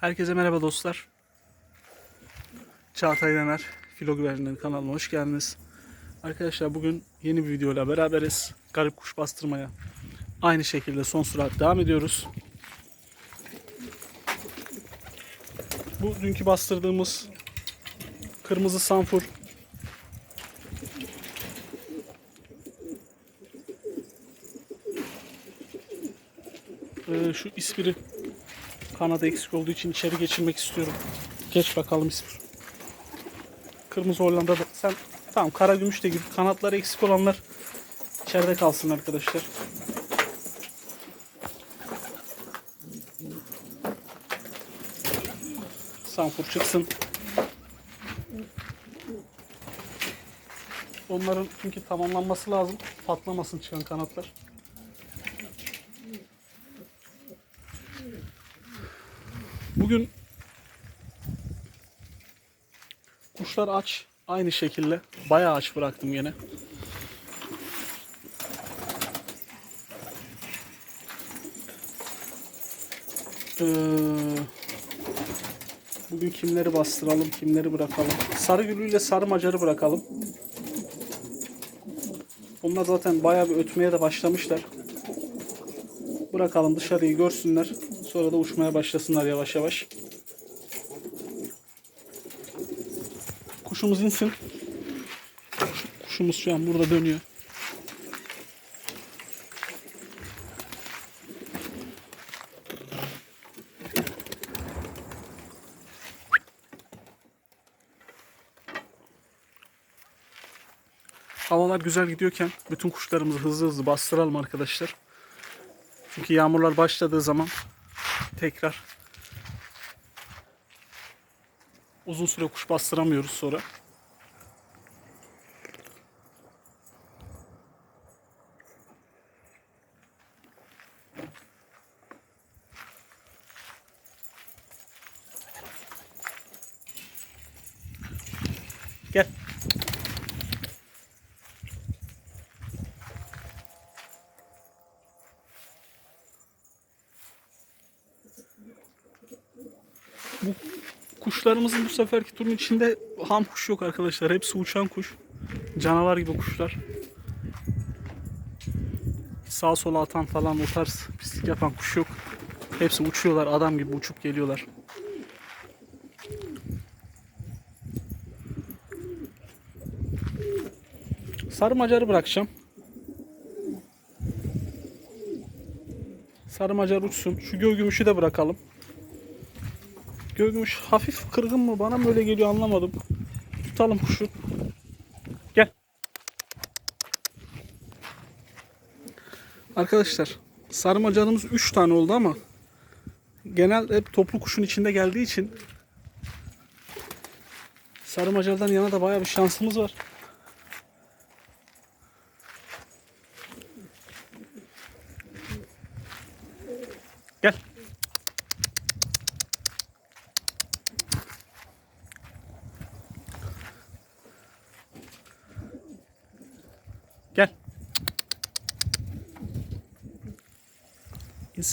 Herkese merhaba dostlar. Çağatay Dener, Filo Güvercinleri kanalına hoş geldiniz. Arkadaşlar bugün yeni bir videoyla beraberiz. Garip kuş bastırmaya aynı şekilde son sürat devam ediyoruz. Bu dünkü bastırdığımız kırmızı sanfur Ee, şu ispiri kanadı eksik olduğu için içeri geçirmek istiyorum. Geç bakalım ispir. Kırmızı Hollanda'da sen tamam kara gümüş de gibi kanatları eksik olanlar içeride kalsın arkadaşlar. Sanfur çıksın. Onların çünkü tamamlanması lazım. Patlamasın çıkan kanatlar. Bugün kuşlar aç. Aynı şekilde. Bayağı aç bıraktım yine. Ee, bugün kimleri bastıralım, kimleri bırakalım. Sarı gülüyle sarı macarı bırakalım. Onlar zaten bayağı bir ötmeye de başlamışlar. Bırakalım dışarıyı görsünler. Sonra da uçmaya başlasınlar yavaş yavaş. Kuşumuz insin. Kuşumuz şu an burada dönüyor. Havalar güzel gidiyorken bütün kuşlarımızı hızlı hızlı bastıralım arkadaşlar. Çünkü yağmurlar başladığı zaman tekrar uzun süre kuş bastıramıyoruz sonra. Bu kuşlarımızın bu seferki turun içinde ham kuş yok arkadaşlar. Hepsi uçan kuş. Canavar gibi kuşlar. Sağa sola atan falan o tarz pislik yapan kuş yok. Hepsi uçuyorlar adam gibi uçup geliyorlar. Sarı macarı bırakacağım. Sarı macar uçsun. Şu gölgümüşü de bırakalım. Gölgümüş hafif kırgın mı? Bana mı öyle geliyor anlamadım. Tutalım kuşu. Gel. Arkadaşlar sarmacanımız 3 tane oldu ama genel hep toplu kuşun içinde geldiği için sarmacadan yana da bayağı bir şansımız var.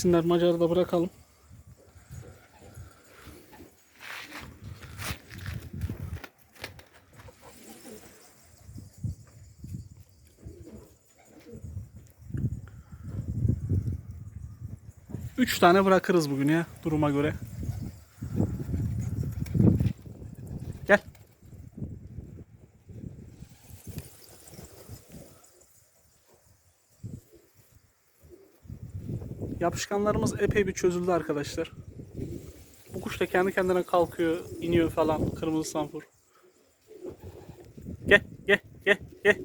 İnsinler Macar'ı da bırakalım. Üç tane bırakırız bugün ya duruma göre. Yapışkanlarımız epey bir çözüldü arkadaşlar. Bu kuş da kendi kendine kalkıyor, iniyor falan. Kırmızı sanfur. Gel, gel, gel, gel.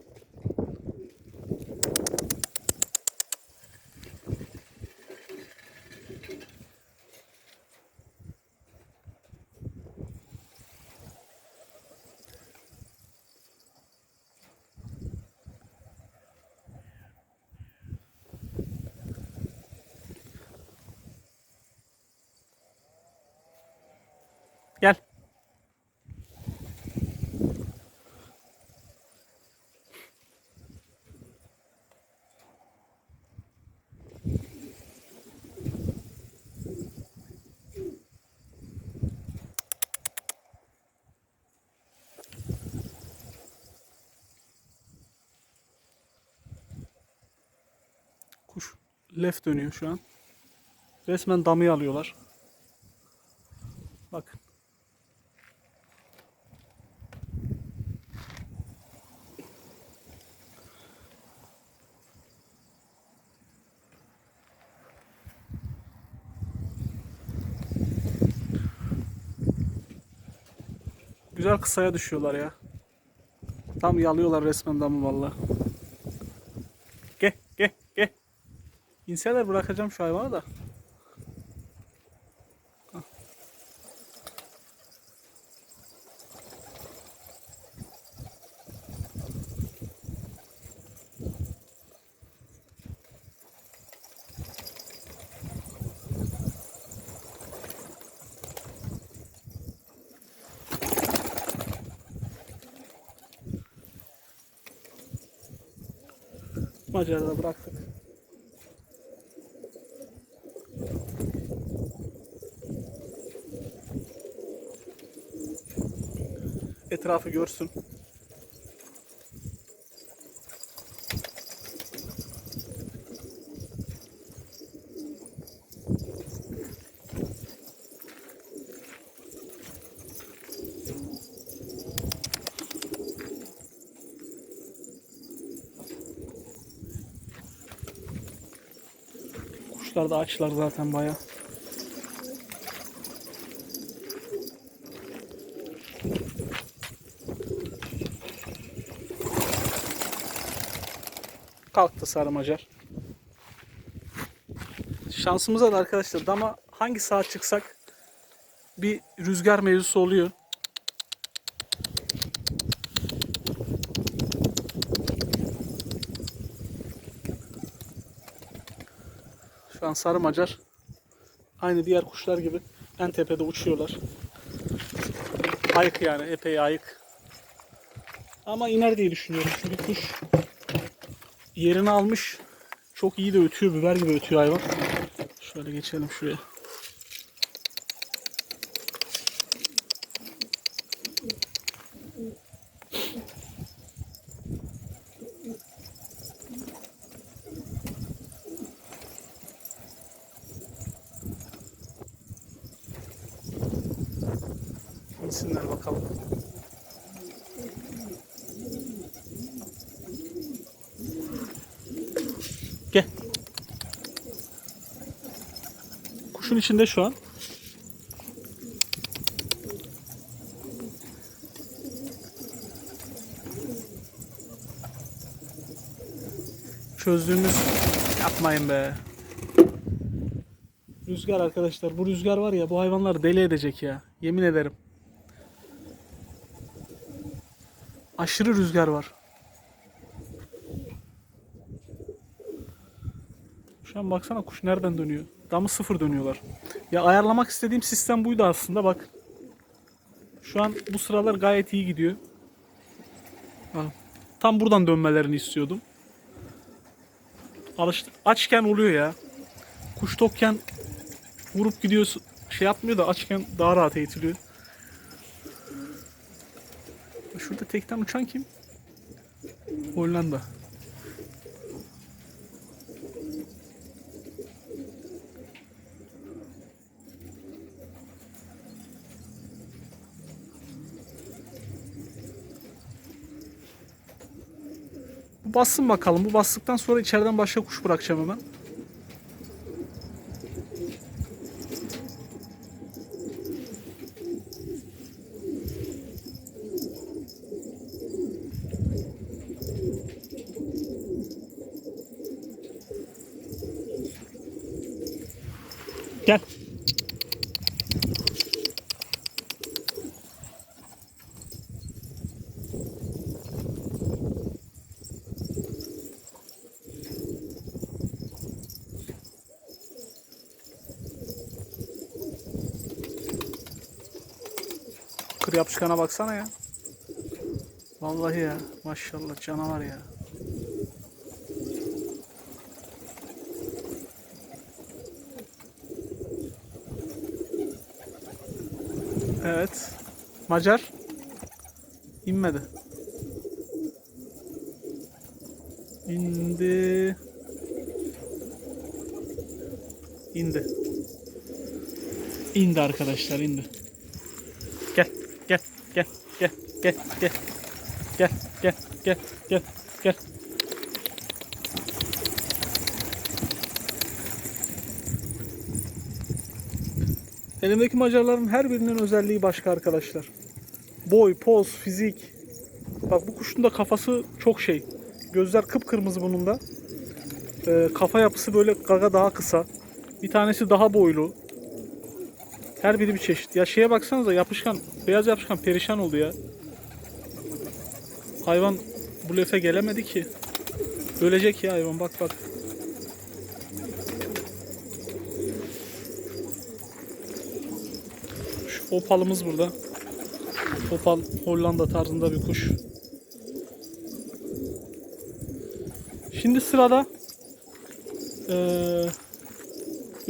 Gel. Left dönüyor şu an. Resmen damıyı alıyorlar. Bakın. Güzel kısaya düşüyorlar ya. Tam yalıyorlar resmen damı valla. Gel gel gel. İnseler bırakacağım şu hayvanı da. Macarada bıraktık. Etrafı görsün. Kuşlar da açlar zaten baya. Kalktı sarı macar. Şansımıza da arkadaşlar dama hangi saat çıksak bir rüzgar mevzusu oluyor. Şu an sarı macar aynı diğer kuşlar gibi en tepede uçuyorlar. Ayık yani epey ayık. Ama iner diye düşünüyorum çünkü kuş yerini almış. Çok iyi de ötüyor, biber gibi ötüyor hayvan. Şöyle geçelim şuraya. İnsinler bakalım. İçinde şu an. Çözdüğümüz yapmayın be. Rüzgar arkadaşlar. Bu rüzgar var ya bu hayvanları deli edecek ya. Yemin ederim. Aşırı rüzgar var. An baksana kuş nereden dönüyor. Damı sıfır dönüyorlar. Ya ayarlamak istediğim sistem buydu aslında bak. Şu an bu sıralar gayet iyi gidiyor. Bak, Tam buradan dönmelerini istiyordum. Alıştı. Açken oluyor ya. Kuş tokken vurup gidiyorsun. Şey yapmıyor da açken daha rahat eğitiliyor. Şurada tekten uçan kim? Hollanda. Bassın bakalım. Bu bastıktan sonra içeriden başka kuş bırakacağım hemen. Gel. Yapışkana baksana ya. Vallahi ya. Maşallah canavar ya. Evet. Macar. İnmedi. İndi. indi. İndi arkadaşlar indi gel gel gel gel gel gel gel gel. Elimdeki macarların her birinin özelliği başka arkadaşlar. Boy, poz, fizik. Bak bu kuşun da kafası çok şey. Gözler kıpkırmızı bunun da. Ee, kafa yapısı böyle gaga daha kısa. Bir tanesi daha boylu. Her biri bir çeşit. Ya şeye baksanıza yapışkan, beyaz yapışkan perişan oldu ya. Hayvan bu lefe gelemedi ki. Ölecek ya hayvan bak bak. Şu opalımız burada. Opal Hollanda tarzında bir kuş. Şimdi sırada eee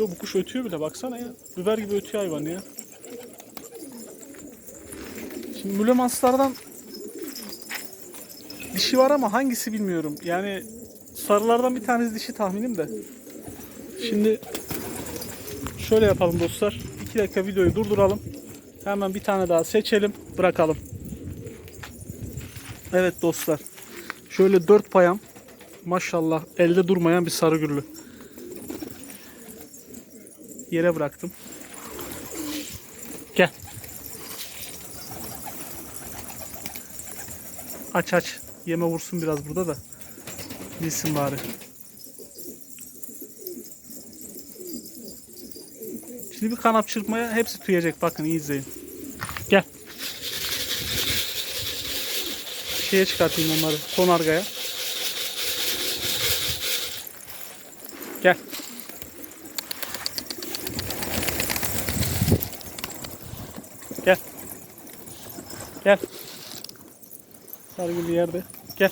Yo bu kuş ötüyor bile baksana ya. Biber gibi ötüyor hayvan ya. Şimdi mülemanslardan dişi var ama hangisi bilmiyorum. Yani sarılardan bir tanesi dişi tahminim de. Şimdi şöyle yapalım dostlar. 2 dakika videoyu durduralım. Hemen bir tane daha seçelim, bırakalım. Evet dostlar. Şöyle dört payam. Maşallah elde durmayan bir sarıgüllü. Yere bıraktım. Gel. Aç aç. Yeme vursun biraz burada da. Bilsin bari. Şimdi bir kanap çırpmaya hepsi tüyecek. Bakın iyi izleyin. Gel. Şeye çıkartayım onları. Konargaya. Gel. Sargılı yerde. Gel.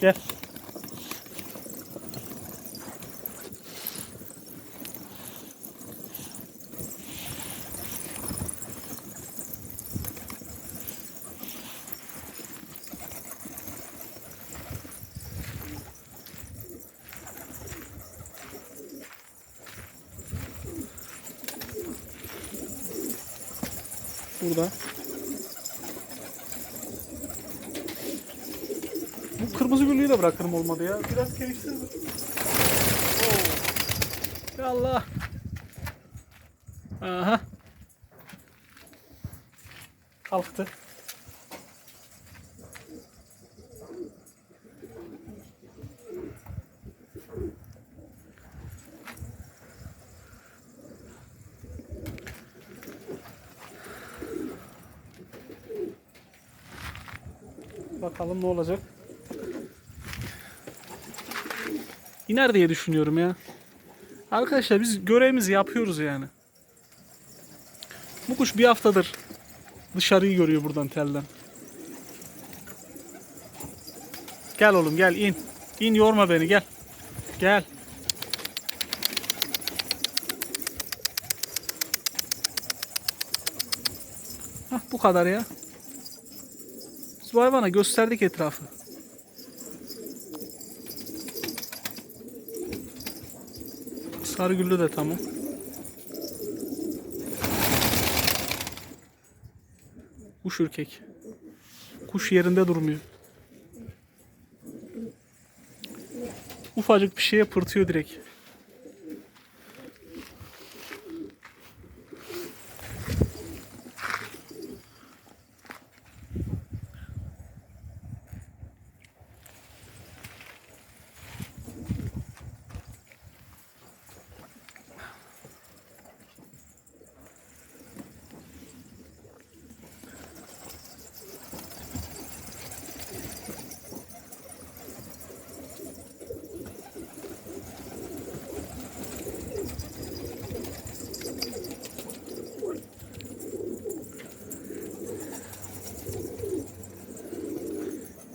Gel. Burada. Bu kırmızı güllüyü de bırakırım olmadı ya. Biraz keyifsiz. Ya Allah. Aha. Kalktı. Bakalım ne olacak. İner diye düşünüyorum ya. Arkadaşlar biz görevimizi yapıyoruz yani. Bu kuş bir haftadır dışarıyı görüyor buradan telden. Gel oğlum gel in. İn yorma beni gel. Gel. Hah bu kadar ya. Biz bu hayvana gösterdik etrafı. Sarıgüllü de tamam. Kuş ürkek. Kuş yerinde durmuyor. Ufacık bir şeye pırtıyor direkt.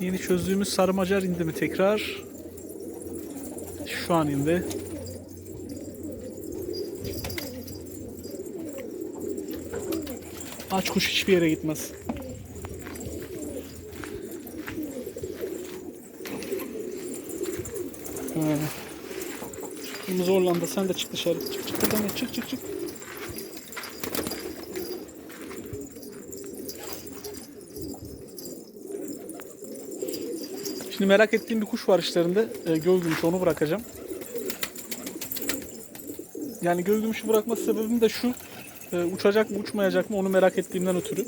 Yeni çözdüğümüz sarmacar indi mi tekrar? Şu an indi. Aç kuş hiçbir yere gitmez. Kırmızı Hollanda sen de çık dışarı. Çık çık buradan çık çık çık. Şimdi merak ettiğim bir kuş var işlerinde. E, göl gümüşü onu bırakacağım. Yani göl gümüşü bırakma sebebim de şu. e, uçacak mı uçmayacak mı onu merak ettiğimden ötürü.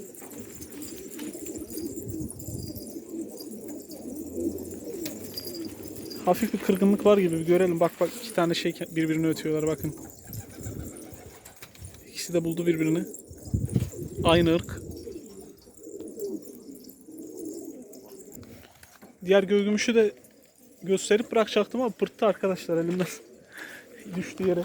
Hafif bir kırgınlık var gibi bir görelim. Bak bak iki tane şey birbirini ötüyorlar bakın. İkisi de buldu birbirini. Aynı ırk. Diğer gölgümüşü de gösterip bırakacaktım ama pırttı arkadaşlar elimden. Düştü yere.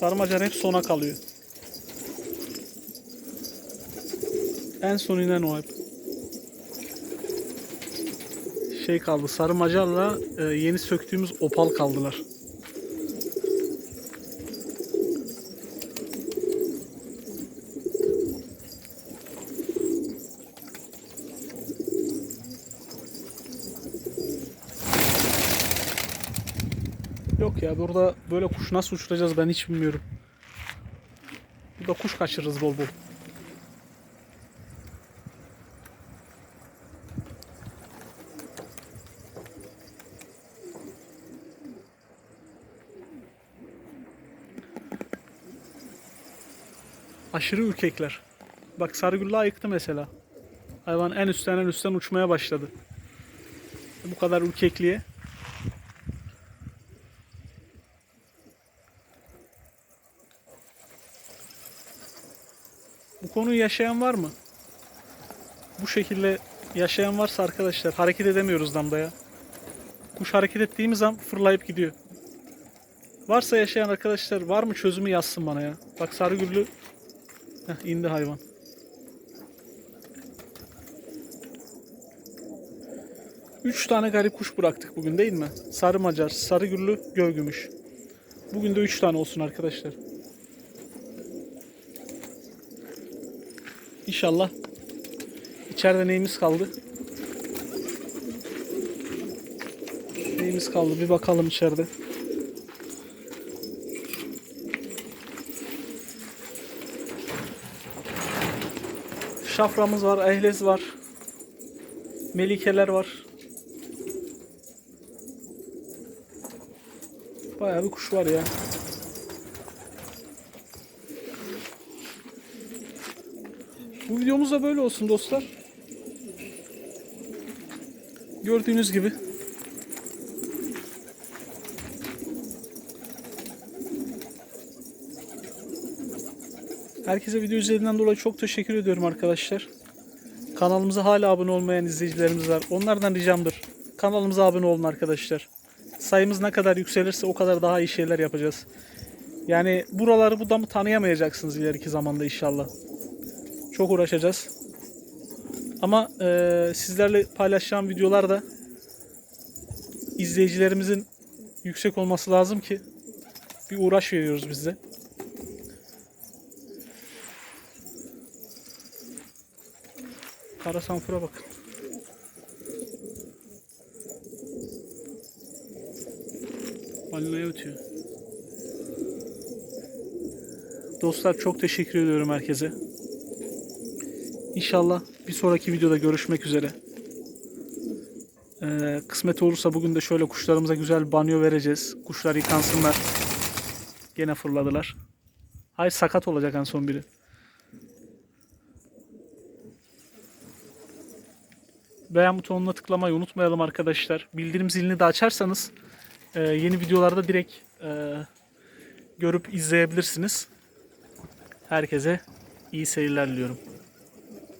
Sarmacar hep sona kalıyor. En son inen o hep. Şey kaldı. Sarı macarla e, yeni söktüğümüz opal kaldılar. Yok ya burada böyle kuş nasıl uçuracağız ben hiç bilmiyorum. Burada kuş kaçırırız bol bol. Aşırı ürkekler. Bak Sarıgül'ü ayıktı mesela. Hayvan en üstten en üstten uçmaya başladı. Bu kadar ürkekliğe. Konuyu yaşayan var mı? Bu şekilde yaşayan varsa arkadaşlar hareket edemiyoruz damdaya. Kuş hareket ettiğimiz an fırlayıp gidiyor. Varsa yaşayan arkadaşlar var mı çözümü yazsın bana ya. Bak sarıgüllü Heh, indi hayvan. Üç tane garip kuş bıraktık bugün değil mi? Sarı macar, sarı güllü, gölgümüş. Bugün de üç tane olsun arkadaşlar. İnşallah. İçeride neyimiz kaldı? Neyimiz kaldı? Bir bakalım içeride. Şaframız var, ehlez var. Melikeler var. Bayağı bir kuş var ya. Bu videomuz da böyle olsun dostlar. Gördüğünüz gibi. Herkese video izlediğinden dolayı çok teşekkür ediyorum arkadaşlar. Kanalımıza hala abone olmayan izleyicilerimiz var. Onlardan ricamdır. Kanalımıza abone olun arkadaşlar. Sayımız ne kadar yükselirse o kadar daha iyi şeyler yapacağız. Yani buraları bu damı tanıyamayacaksınız ileriki zamanda inşallah. Çok uğraşacağız. Ama e, sizlerle paylaşacağım videolarda izleyicilerimizin yüksek olması lazım ki bir uğraş veriyoruz biz de. Kara sanfura bakın. Balinaya ötüyor. Dostlar çok teşekkür ediyorum herkese. İnşallah bir sonraki videoda görüşmek üzere. Ee, kısmet olursa bugün de şöyle kuşlarımıza güzel banyo vereceğiz. Kuşlar yıkansınlar. Gene fırladılar. Hayır sakat olacak en son biri. Beğen butonuna tıklamayı unutmayalım arkadaşlar. Bildirim zilini de açarsanız e, yeni videolarda direkt e, görüp izleyebilirsiniz. Herkese iyi seyirler diliyorum.